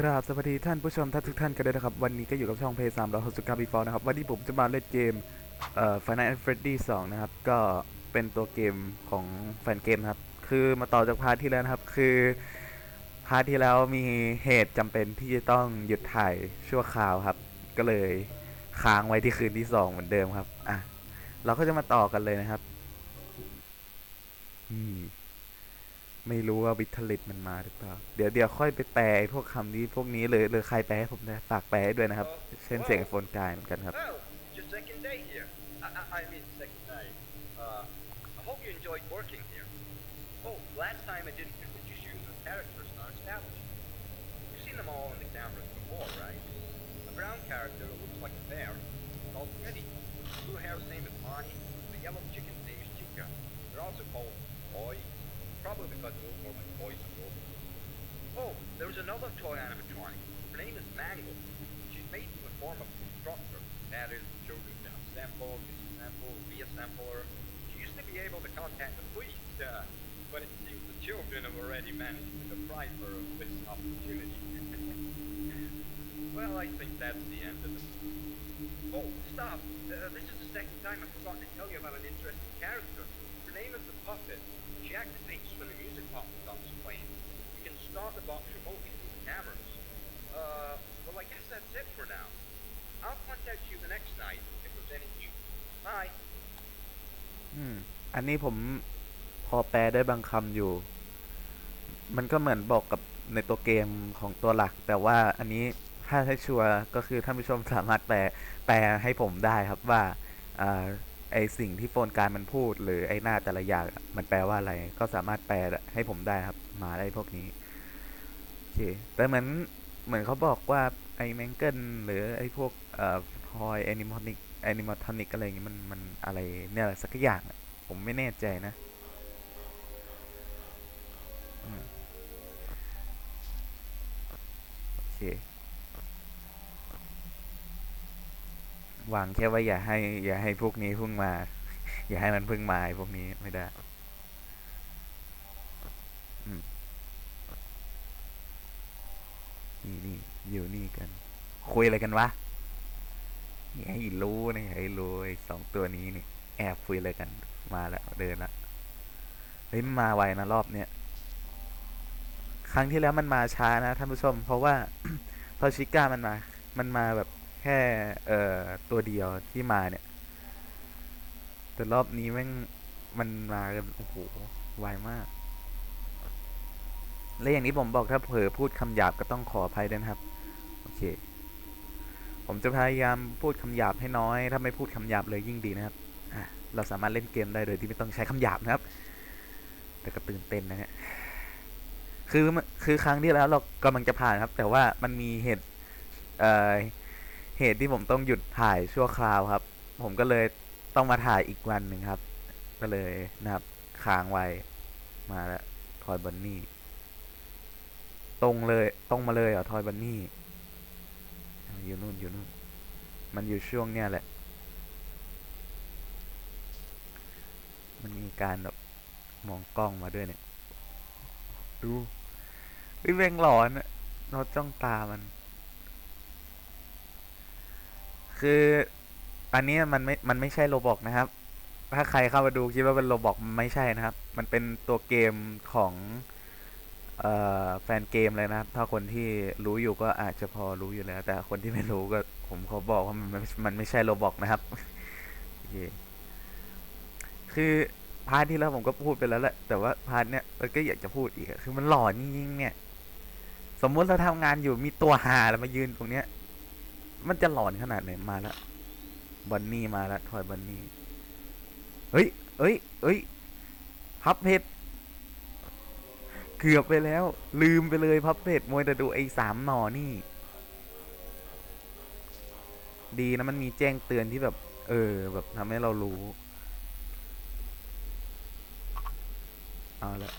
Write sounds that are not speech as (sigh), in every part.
ครับสวัสดีท่านผู้ชมท่านทุกท่านกันด้วยนะครับ วันนี้ก็อยู่กับช่องเพย์สามร้อยหกสิบเก้าบีฟอนะครับ วันนี้ผมจะมาเล่นเกมเอ่อ Final Freddy 2นะครับ ก็เป็นตัวเกมของแฟนเกมครับ คือมาต่อจากพาร์ทที่แล้วนะครับ คือพาร์ทที่แล้วมีเหตุจำเป็นที่จะต้องหยุดถ่ายชั่วคราวครับ ก็เลยค้างไว้ที่คืนที่สองเหมือนเดิมครับ อะ เราก็จะมาต่อกันเลยนะครับ อืม ไม่รู้ว่าวิทลิตมันมาหรือเปล่า เดี๋ยวเดี๋ยวค่อยไปแปลพวกคำนี้พวกนี้เลยเลยใครแปลให้ผมนะฝากแปลให้ด้วยนะครับ เช่นเสียงโฟนกายเหมือนกันครับ Oh, yeah. Probably because they look more like boys and girls. Oh, there was another toy animatronic. Her name is Mangle. She's made in the form of a constructor. That is, the children can assemble, disassemble, reassemble. She used to be able to contact the police, uh, but it seems the children have already managed to deprive her of this opportunity. (laughs) well, I think that's the end of it. Oh, stop! Uh, this is the second time I've forgotten to tell you about an interesting character. Name is the Puppet. She activates when the music box stops playing. You can start the box remotely through the cameras. Uh, well, I guess that's it for now. I'll contact you the next night if there's any news. Bye. อืม อันนี้ผมพอแปลได้บางคำอยู่ มันก็เหมือนบอกกับในตัวเกมของตัวหลัก แต่ว่าอันนี้ถ้าให้ชัวร์ก็คือท่านผู้ชมสามารถแปลแปลให้ผมได้ครับว่าอ่า ไอสิ่งที่โฟนการมันพูด หรือไอหน้าแต่ละอย่างมันแปลว่าอะไร ก็สามารถแปลให้ผมได้ครับ มาได้พวกนี้โอเคแต่เหมือนเหมือนเขาบอกว่าไอแมงเกิลหรือไอพวกเอ่อทอยแอนิมอนิกแอนิมอทอนิกอะไรอย่างงี้มันมันอะไรเนี่ยสักอย่างผมไม่แน่ใจนะโอเค หวังแค่ว่าอย่าให้ อย่าให้พวกนี้พิ่งมา อย่าให้มันพิ่งมาไอพวกนี้ไม่ได้นี่นี่อยู่นี่กัน คุยอะไรกันวะอย่าให้รู้นะอย่าให้รู้สองตัวนี้นี่แอบคุยอะไรกันมาแล้วเดินละเฮ้ยมันมาไวนะรอบเนี้ยครั้งที่แล้วมันมาช้านะท่านผู้ชม เพราะว่าพอชิก้ามันมา มันมาแบบ แค่เอ่อตัวเดียวที่มาเนี่ย แต่รอบนี้แม่งมันมากันโอ้โหไวมาก และอย่างที่ผมบอกถ้าเผลอพูดคำหยาบก็ต้องขออภัยด้วยนะครับโอเค ผมจะพยายามพูดคำหยาบให้น้อย ถ้าไม่พูดคำหยาบเลยยิ่งดีนะครับเราสามารถเล่นเกมได้โดยที่ไม่ต้องใช้คำหยาบนะครับ แต่ก็ตื่นเต้นนะฮะคือคือครั้งที่แล้วเรากำลังจะผ่านครับ แต่ว่ามันมีเหตุเอ่อ เหตุที่ผมต้องหยุดถ่ายชั่วคราวครับ ผมก็เลยต้องมาถ่ายอีกวันหนึ่งครับ ก็เลยนะครับค้างไว้มาแล้วทอยบันนี่ตรงเลยตรงมาเลยเหรอทอยบันนี่อยู่นู่นอยู่นู่นมันอยู่ช่วงเนี้ยแหละ มันมีการแบบมองกล้องมาด้วยเนี่ย ดูวิเวงหลอนอะเราจ้องตามัน คืออันนี้มันไม่ มันไม่ใช่โรบอกนะครับ ถ้าใครเข้ามาดูคิดว่าเป็นโรบอกไม่ใช่นะครับ มันเป็นตัวเกมของออแฟนเกมเลยนะครับ ถ้าคนที่รู้อยู่ก็อาจจะพอรู้อยู่แล้ว แต่คนที่ไม่รู้ก็ผมขอบอกว่ามันไม่มันไม่ใช่โรบอกนะครับโอเคคือพาร์ทที่แล้วผมก็พูดไปแล้วแหละ แต่ว่าพาร์ทเนี้ยเออก็อยากจะพูดอีก คือมันหลอนจริงๆเนี่ย สมมุติเราทำงานอยู่มีตัวหาแล้วมายืนตรงเนี้ย มันจะหลอนขนาดไหนมาแล้วบันนี่มาแล้วทอยบันนี่เฮ้ยเฮ้ยเฮ้ยพับเพชรเกือบไปแล้ว ลืมไปเลยพับเพชรมวยแต่ดูไอ้สามหนอนี่ ดีนะมันมีแจ้งเตือนที่แบบ เออ แบบทำให้เรารู้ เอาละ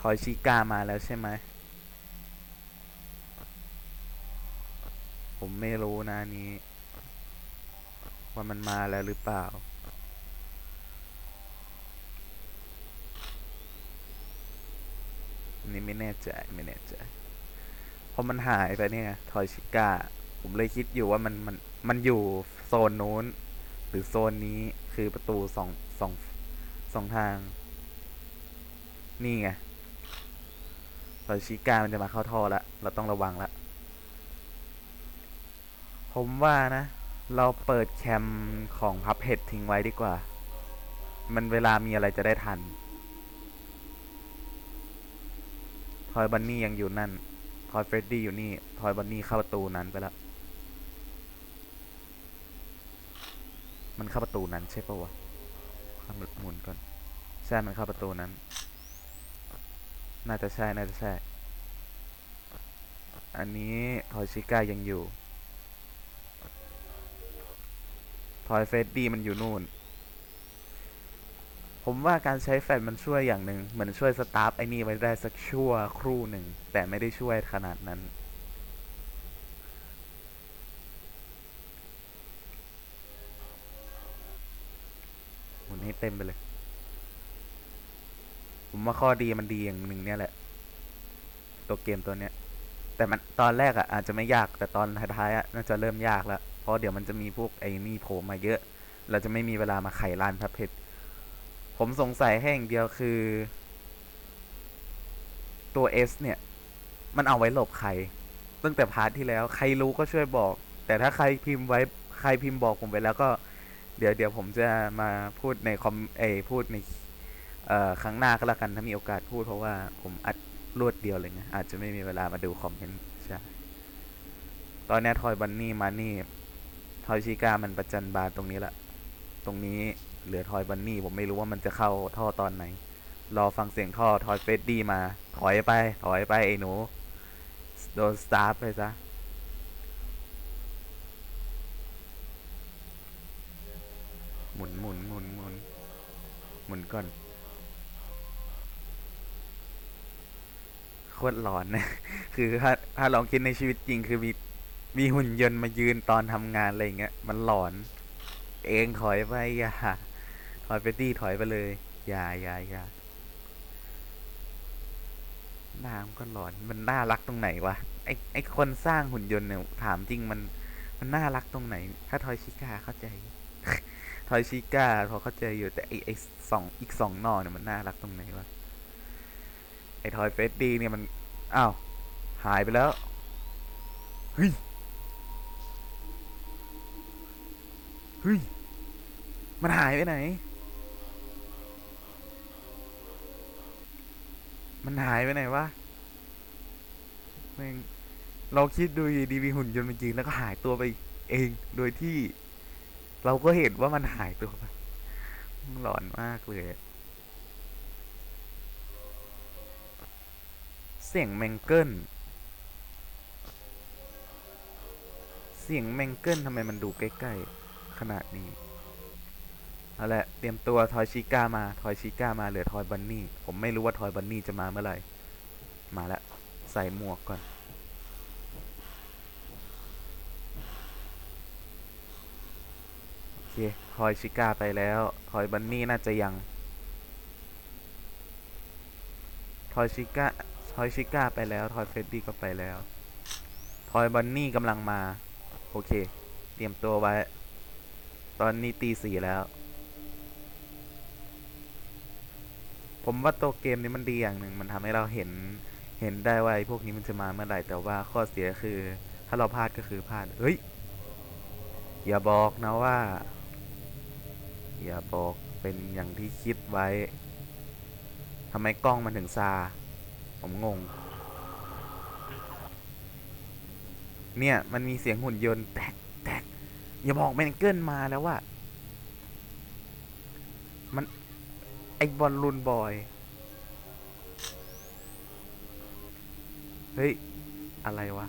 ทอยชิก้ามาแล้วใช่ไหม ผมไม่รู้นะนี้ ว่ามันมาแล้วหรือเปล่านนี่ไม่แน่ใจไม่แน่ใจพอมันหายไปเนี่ยทอยชิก้าผมเลยคิดอยู่ว่ามันมันมันอยู่โซนนู้น หรือโซนนี้คือประตูสองสองสองทาง นี่ไงทอยชิก้ามันจะมาเข้าท่อละเราต้องระวังละ ผมว่านะ เราเปิดแคมของพับเห็ดทิ้งไว้ดีกว่า มันเวลามีอะไรจะได้ทันทอยบันนี่ยังอยู่นั่นทอยเฟรดดี้อยู่นี่ทอยบันนี่เข้าประตูนั้นไปแล้วมันเข้าประตูนั้นใช่ปะวะข้ามหมุนก่อน ใช่ มันเข้าประตูนั้น น่าจะใช่ น่าจะใช่ อันนี้ทอยชิก้ายังอยู่ ทอยเฟรดดี้มันอยู่นู่น ผมว่าการใช้แฟลชมันช่วยอย่างหนึ่งเหมือนช่วยสตาร์ฟไอ้นี่ไว้ได้สักชั่วครู่หนึ่ง แต่ไม่ได้ช่วยขนาดนั้น หมุนให้เต็มไปเลย ผมว่าข้อดีมันดีอย่างหนึ่งเนี่ยแหละ ตัวเกมตัวเนี้ย แต่มันตอนแรกอะอาจจะไม่ยากแต่ตอนท้ายๆอะน่าจะเริ่มยากแล้ว เพราะเดี๋ยวมันจะมีพวกไอ้นี่โผล่มาเยอะ เราจะไม่มีเวลามาไขลานพับเพชรผมสงสัยแค่อย่างเดียวคือ ตัว S เนี่ย มันเอาไว้หลบใคร ตั้งแต่พาร์ทที่แล้ว ใครรู้ก็ช่วยบอก แต่ถ้าใครพิมพ์ไว้ใครพิมพ์บอกผมไปแล้วก็ เดี๋ยวเดี๋ยวผมจะมาพูดในคอมเอพูดในเอ่อครั้งหน้าก็แล้วกันถ้ามีโอกาสพูดเพราะว่าผมอัดรวดเดียวเลยไงอาจจะไม่มีเวลามาดูคอมเมนต์ใช่ตอนนี้ทอยบันนี่มานี่ ทอยชิก้ามันประจันบานตรงนี้ละตรงนี้เหลือทอยบันนี่ผมไม่รู้ว่ามันจะเข้าท่อตอนไหน รอฟังเสียงท่อทอยเฟดดี้มา ถอยไป ถอยไปไอ้หนู โดนสตาร์ฟไปซะหมุนหมุนหมุนหมุนหมุนก่อนโคตรหลอนนะ คือถ้าถ้าลองคิดในชีวิตจริงคือมี มีหุ่นยนต์มายืนตอนทำงานอะไรอย่างเงี้ย มันหลอน เองถอยไปอย่าถอยไปดีถอยไปเลย อย่าอย่าอย่าหน้ามก็หลอน มันน่ารักตรงไหนวะ ไอไอคนสร้างหุ่นยนต์เนี่ย ถามจริงมัน มันน่ารักตรงไหน ถ้าทอยชิก้าเข้าใจ ทอยชิก้าพอเข้าใจอยู่ แต่ไอไอสองอีกสองนอเนี่ยมันน่ารักตรงไหนวะ ไอทอยเฟสดีเนี่ยมัน อ้าว หายไปแล้ว เฮ้ย เฮ้ย มันหายไปไหน มันหายไปไหนวะม่งเราคิดดูดีมีหุ่นยนต์มันยืนแล้วก็หายตัวไปเอง โดยที่ เราก็เห็นว่ามันหายตัวไปหลอนมากเลย เสียงแมงเกิลเสียงแมงเกิลทำไมมันดูใกล้ๆ ขนาดนี้เอาละเตรียมตัวทอยชิก้ามาทอยชิก้ามาเหลือทอยบันนี่ ผมไม่รู้ว่าทอยบันนี่จะมาเมื่อไหร่ มาแล้วใส่หมวกก่อน โอเคทอยชิก้าไปแล้วทอยบันนี่น่าจะยังทอยชิก้าทอยชิก้าไปแล้วทอยเฟรดดี้ก็ไปแล้วทอยบันนี่กำลังมา โอเค เตรียมตัวไว้ ตอนนี้ตีสี่แล้ว ผมว่าตัวเกมนี้มันดีอย่างหนึ่งมันทำให้เราเห็นเห็นได้ว่าพวกนี้มันจะมาเมื่อไหร่แต่ว่าข้อเสียคือ ถ้าเราพลาดก็คือพลาดเฮ้ย อย่าบอกนะว่า อย่าบอกเป็นอย่างที่คิดไว้ทำไมกล้องมันถึงซา ผมงง เนี่ย มันมีเสียงหุ่นยนต์แตก อย่าบอกแมนเกิลมาแล้วว่า มัน ไอบอลลูนบอย เฮ้ย อะไรวะ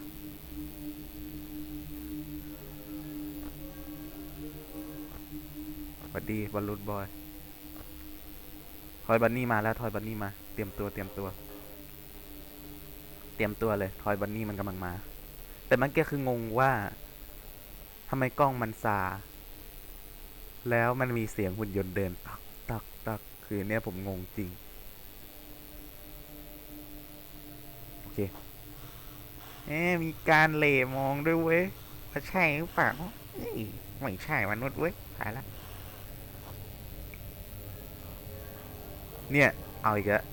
สวัสดีบอลลูนบอย ทอยบันนี่มาแล้ว ทอยบันนี่มา เตรียมตัวเตรียมตัว เตรียมตัวเลย ทอยบันนี่มันกำลังมา แต่มันแกคืองงว่า ทำไมกล้องมันซา แล้วมันมีเสียงหุ่นยนต์เดินตักตักตักคือเนี่ยผมงงจริง โอเค เอ๊มีการเหล่มองด้วยเว้ยว่าใช่หรือเปล่าไม่ใช่มนุษย์เว้ยตายละ เนี่ย เอาอีกแล้ว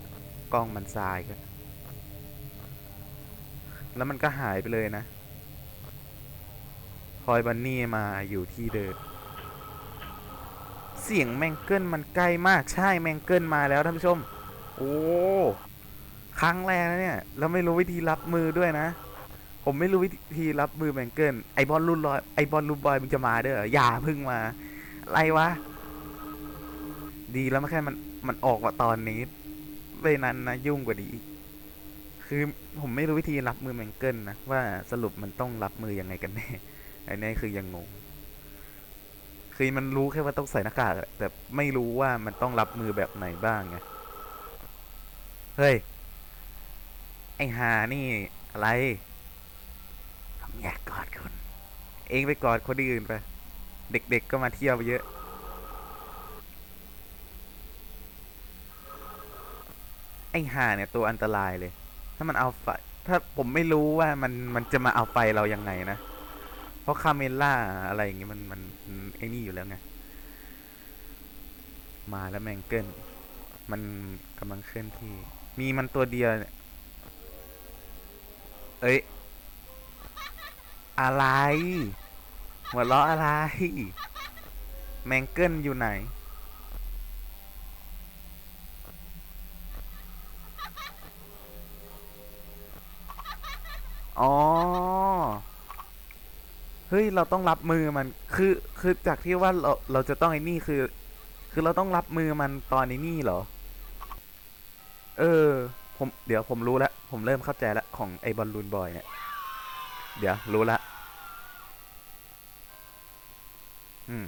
กล้องมันซายกันแล้วมันก็หายไปเลยนะ พอยบันนี่มาอยู่ที่เดิม เสียงแมงเกิลมันใกล้มากใช่แมงเกิลมาแล้วท่านผู้ชม โอ้ครั้งแรกนะเนี่ยแล้วไม่รู้วิธีรับมือด้วยนะ ผมไม่รู้วิธีรับมือแมงเกิลไอบอลลูนลอยไอบอลลูนบอยมึงจะมาเด้ออย่าพึ่งมาอะไรวะ ดีแล้วไม่แค่มันมันออกมาตอนนี้ไม่นั้นนะยุ่งกว่านี้อีกคือผมไม่รู้วิธีรับมือแมงเกิลนะว่าสรุปมันต้องรับมือยังไงกันแน่ ไอันนี้คือยังงง คือมันรู้แค่ว่าต้องใส่หน้ากากแต่ไม่รู้ว่ามันต้องรับมือแบบไหนบ้างไง เฮ้ย ไอหานี่อะไร ผมอยากกอดคุณ เองไปกอดคนอื่นไป เด็กๆก็มาเที่ยวเยอะไอหาเนี่ยตัวอันตรายเลย ถ้ามันเอาไฟ ถ้าผมไม่รู้ว่ามันมันจะมาเอาไฟเรายังไงนะ เพราะคาเมล่าอะไรอย่างเงี้มันมันมันไอ้นี่อยู่แล้วไง มาแล้วแมงเกิลมันกำลังเคลื่อนที่ มีมันตัวเดียวเอ้ย อะไรหัวเราะอะไร แมงเกิลอยู่ไหน อ๋อ ฮ้ยเราต้องรับมือมันคือคือจากที่ว่าเราเราจะต้องไอ้นี่คือ คือเราต้องรับมือมันตอนไอ้นี่เหรอ เออ ผมเดี๋ยวผมรู้แล้วผมเริ่มเข้าใจแล้วของไอ้บอลลูนบอยเนี่ย เดี๋ยวรู้ละอืม